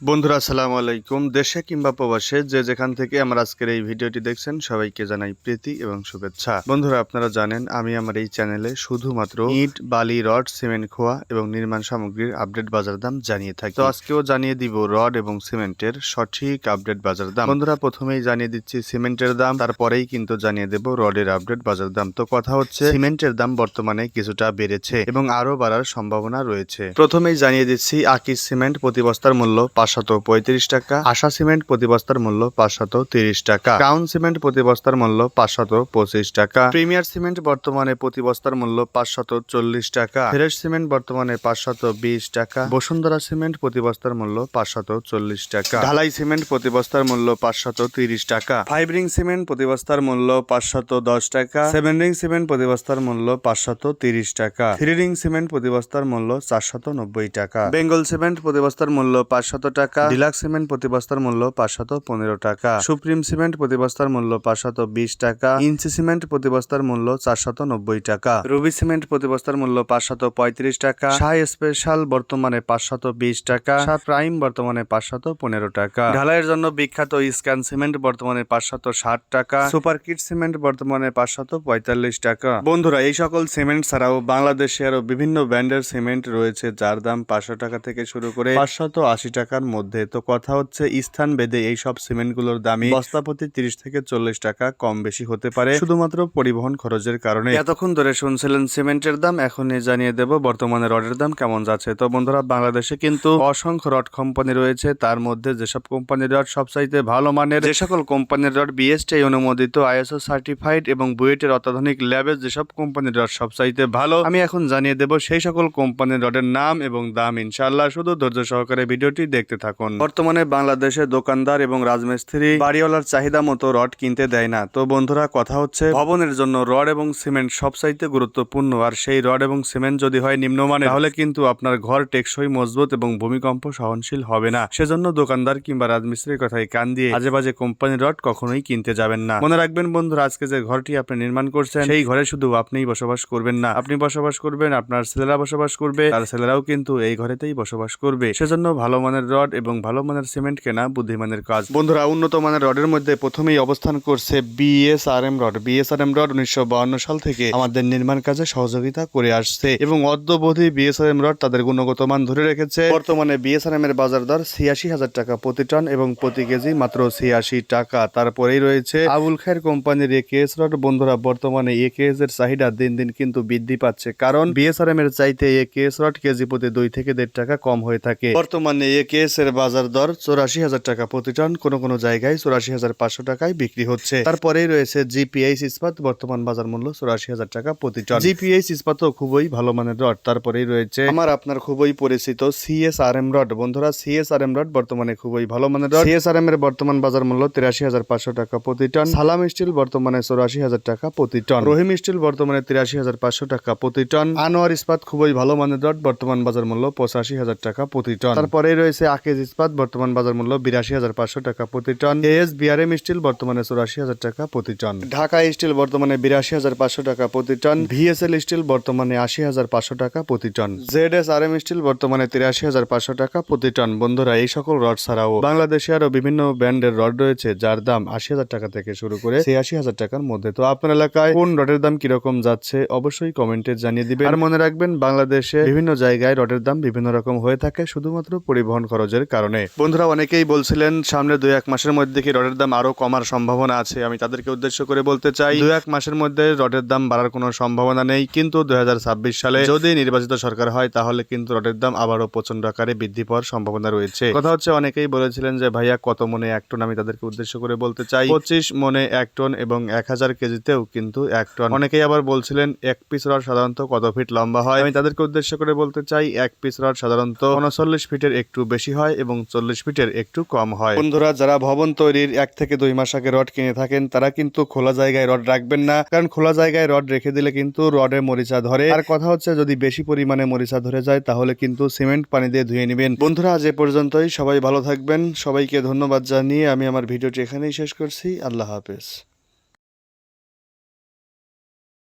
বন্ধুরা, আসসালামু আলাইকুম। দেশে কিংবা প্রবাসে যে যেখান থেকে আমার আজকের এই ভিডিওটি দেখছেন, সবাইকে জানাই প্রীতি এবং শুভেচ্ছা। বন্ধুরা, আপনারা জানেন, আমি আমার এই চ্যানেলে শুধুমাত্র ইট, বালি, রড, সিমেন্ট, খোয়া এবং নির্মাণ সামগ্রীর আপডেট বাজার দাম জানিয়ে থাকি। তো আজকেও জানিয়ে দিব রড এবং সিমেন্টের সঠিক আপডেট বাজার দাম। বন্ধুরা, প্রথমেই জানিয়ে দিচ্ছি সিমেন্টের দাম, তারপরেই কিন্তু জানিয়ে দেব রডের আপডেট বাজার দাম। তো কথা হচ্ছে, সিমেন্টের দাম বর্তমানে কিছুটা বেড়েছে এবং আরও বাড়ার সম্ভাবনা রয়েছে। প্রথমেই জানিয়ে দিচ্ছি আকিস সিমেন্ট প্রতি বস্তার মূল্য পাঁচশত পঁয়ত্রিশ টাকা, আশা সিমেন্ট প্রতি বস্তার মূল্য পাঁচশত তিরিশ টাকা ক্রাউন সিমেন্ট প্রতি বস্তার মূল্য পাঁচশত পঁচিশ টাকা, প্রিমিয়ার সিমেন্ট বর্তমানে প্রতি বস্তার মূল্য পাঁচশত চল্লিশ টাকা, ফ্রেশ সিমেন্ট বর্তমানে পাঁচশত বিশ টাকা, বসুন্ধরা সিমেন্ট প্রতি বস্তার মূল্য পাঁচশত চল্লিশ টাকা, ঢালাই সিমেন্ট প্রতি বস্তার মূল্য পাঁচশত তিরিশ টাকা ফাইভ রিং সিমেন্ট প্রতি বস্তার মূল্য পাঁচশত দশ টাকা, সেভেন রিং সিমেন্ট প্রতি বস্তার মূল্য পাঁচশত তিরিশ টাকা, থ্রি রিং সিমেন্ট প্রতি বস্তার মূল্য চারশত নব্বই টাকা, বেঙ্গল সিমেন্ট প্রতি বস্তার মূল্য পাঁচশত টাকা। ডিলাক্স সিমেন্ট প্রতি বস্তার মূল্য পাঁচশত পনেরো টাকা। সুপ্রিম সিমেন্ট প্রতি বস্তার মূল্য পাঁচশত বিশ টাকা। ইঞ্চি সিমেন্ট প্রতি বস্তার মূল্য চারশত নব্বই টাকা। রুবি সিমেন্ট প্রতি বস্তার মূল্য পাঁচশত পঁয়ত্রিশ টাকা। শাহ স্পেশাল বর্তমানে পাঁচশত বিশ টাকা। শাহ প্রাইম বর্তমানে পাঁচশত পনেরো টাকা। ঢালাইয়ের জন্য বিখ্যাত স্ক্যান সিমেন্ট বর্তমানে পাঁচশত ষাট টাকা। সুপার কিট সিমেন্ট বর্তমানে পাঁচশত পঁয়তাল্লিশ টাকা। বন্ধুরা, এই সকল সিমেন্ট ছাড়াও বাংলাদেশে আরও বিভিন্ন ব্র্যান্ডের সিমেন্ট রয়েছে, যার দাম পাঁচশো টাকা থেকে শুরু করে পাঁচশত আশি টাকার মধ্যে। তো কথা হচ্ছে, স্থান বেদে এই সব সিমেন্টগুলোর দামই বস্তা প্রতি তিরিশ থেকে চল্লিশ টাকা কম বেশি হতে পারে, শুধুমাত্র পরিবহন খরচের কারণে। এতক্ষণ ধরে শুনছিলেন সিমেন্টের দাম, এখনই জানিয়ে দেব বর্তমানে রডের দাম কেমন যাচ্ছে। তো বন্ধুরা, বাংলাদেশে কিন্তু অসংখ্য রড কোম্পানি রয়েছে, তার মধ্যে যেসব কোম্পানির রড সবচাইতে ভালো মানের, যে সকল কোম্পানির রড বিএসটি অনুমোদিত আইএসও সার্টিফাইড এবং বুয়েটের অত্যাধুনিক ল্যাবে যেসব কোম্পানির রড সবচাইতে ভালো, আমি এখন জানিয়ে দেব সেই সকল কোম্পানির রডের নাম এবং দাম। ইনশাল্লাহ শুধু ধৈর্য সহকারে ভিডিওটি দেখতে থাকুন। বর্তমানে বাংলাদেশে দোকানদার এবং রাজমিস্ত্রি বাড়িওয়ালার চাহিদা মতো রড কিনতে দেয় না। তো বন্ধুরা, কথা হচ্ছে ভবনের জন্য রড এবং সিমেন্ট সবচাইতে গুরুত্বপূর্ণ, আর সেই রড এবং সিমেন্ট যদি হয় নিম্নমানের, তাহলে কিন্তু আপনার ঘর টেকসই, মজবুত এবং ভূমিকম্প সহনশীল হবে না। সেজন্য দোকানদার কিংবা রাজমিস্ত্রির কথায় কান দিয়ে আজে বাজে কোম্পানির রড কখনোই কিনতে যাবেন না। মনে রাখবেন বন্ধুরা, আজকে যে ঘরটি আপনি নির্মাণ করছেন, সেই ঘরে শুধু আপনিই বসবাস করবেন না। আপনি বসবাস করবেন, আপনার ছেলেরা বসবাস করবে, তার ছেলেরাও কিন্তু এই ঘরেতেই বসবাস করবে। সেজন্য ভালো মানের রড এবং ভালো মানের সিমেন্ট কেনা বুদ্ধিমানের কাজ। বন্ধুরা, উন্নত মানের রডের মধ্যে প্রথমেই অবস্থান করছে বিএসআরএম রড। বিএসআরএম রড উনিশশো সাল থেকে আমাদের নির্মাণ কাজে সহযোগিতা করে আসছে এবং অদ্যবধি বিএসআরএম রড তাদের গুণগত মান ধরে রেখেছে। বর্তমানে বিএসআরএম এর বাজার দর ছিয়াশি হাজার টাকা প্রতি টন এবং প্রতি কেজি মাত্র ছিয়াশি টাকা। তারপরেই রয়েছে আবুল খায়ের কোম্পানির এ একেএস রড। বন্ধুরা, বর্তমানে এ একেএস এর চাহিদা দিন দিন কিন্তু বৃদ্ধি পাচ্ছে কারণ বিএসআরএম এর চাইতে এ একেএস রড কেজি প্রতি দুই থেকে দেড় টাকা কম হয়ে থাকে। বর্তমানে এ একেএস এর বাজার দর চৌরাশি হাজার টাকা প্রতি টন, কোনো কোনো জায়গায় চৌরাশি হাজার পাঁচশো টাকায় বিক্রি হচ্ছে। তারপরেই রয়েছে জিপিএইচ ইস্পাত, বর্তমান বাজার মূল্য চৌরাশি হাজার টাকা প্রতি টন। জিপিএইচ ইস্পাতও খুবই ভালো মানের রড, তারপরেই রয়েছে আমার আপনার খুবই পরিচিত সিএসআরএম রড। বন্ধুরা, সিএসআরএম রড বর্তমানে খুবই ভালো মানের রড। সিএসআরএম এর বর্তমান বাজার মূল্য তিরাশি হাজার পাঁচশো টাকা প্রতি টন। সালাম স্টিল বর্তমানে চৌরাশি হাজার টাকা প্রতি টন। রহিম স্টিল বর্তমানে তিরাশি হাজার পাঁচশো টাকা প্রতি টন। আনোয়ার ইস্পাত খুবই ভালো মানের রড, বর্তমান বাজার মূল্য পঁচাশি হাজার টাকা প্রতি টন। তারপরেই রয়েছে আকেজ ইস্পাত বর্তমান বাজার মূল্য বিরাশি হাজার পাঁচশো টাকা প্রতি টন। এএস বিআরএম স্টিল বর্তমানে চৌরাশি হাজার টাকা প্রতি টন। ঢাকা স্টিল বর্তমানে বিরাশি হাজার পাঁচশো টাকা প্রতি টন। ভিএসএল স্টিল বর্তমানে আশি হাজার পাঁচশো টাকা প্রতি ton. Z S R M steel বর্তমানে তিরাশি হাজার পাঁচশো টাকা প্রতি টন। বন্ধুরা, এই সকল রড ছাড়াও বাংলাদেশে আরও বিভিন্ন ব্র্যান্ডের রড রয়েছে, যার দাম আশি হাজার টাকা থেকে শুরু করে ছিয়াশি হাজার টাকার মধ্যে। তো আপনার এলাকায় কোন রডের দাম কীরকম যাচ্ছে, অবশ্যই কমেন্টে জানিয়ে দিবেন। আর মনে রাখবেন, বাংলাদেশে বিভিন্ন জায়গায় রডের দাম বিভিন্ন রকম হয়ে থাকে, শুধুমাত্র পরিবহন খরচের কারণে। বন্ধুরা, অনেকেই বলছিলেন, সামনে দুই এক মাসের মধ্যে কি রডের দাম আরও কমার সম্ভাবনা আছে? আমি তাদেরকে উদ্দেশ্য করে বলতে চাই, দুই এক মাসের মধ্যে রডের দাম বাড়ার কোনো সম্ভাবনা নেই। কিন্তু দুই সালে যদি নির্বাচিত সরকার হয়, তাহলে কিন্তু রডের দাম আবারও প্রচণ্ড আকারে বৃদ্ধি পাওয়ার সম্ভাবনা রয়েছে। কথা হচ্ছে, অনেকেই বলেছিলেন যে, ভাইয়া, কত মনে এক টন? আমি তাদেরকে উদ্দেশ্য করে বলতে চাই, পঁচিশ মনে এক টন এবং এক হাজার কেজিতেও কিন্তু এক টন। অনেকেই আবার বলছিলেন, এক পিস রড সাধারণত কত ফিট লম্বা হয়? আমি তাদেরকে উদ্দেশ্য করে বলতে চাই, এক পিস রড সাধারণত উনচল্লিশ ফিটের একটু বেশি হয় এবং চল্লিশ ফিটের একটু কম হয়। বন্ধুরা, যারা ভবন তৈরির এক থেকে দুই মাস আগে রড কিনে থাকেন, তারা কিন্তু খোলা জায়গায় রড রাখবেন না, কারণ খোলা জায়গায় রড রেখে দিলে কিন্তু রডে মরিচা ধরে। আর কথা হচ্ছে, যদি বেশি পরিমাণে মরিচা ধরে যায়, তাহলে কিন্তু সিমেন্ট পানি দিয়ে ধুয়ে নেবেন। বন্ধুরা, আজ এ পর্যন্তই। সবাই ভালো থাকবেন। সবাইকে ধন্যবাদ জানিয়ে আমি আমার ভিডিওটি এখানেই শেষ করছি। আল্লাহ হাফেজ।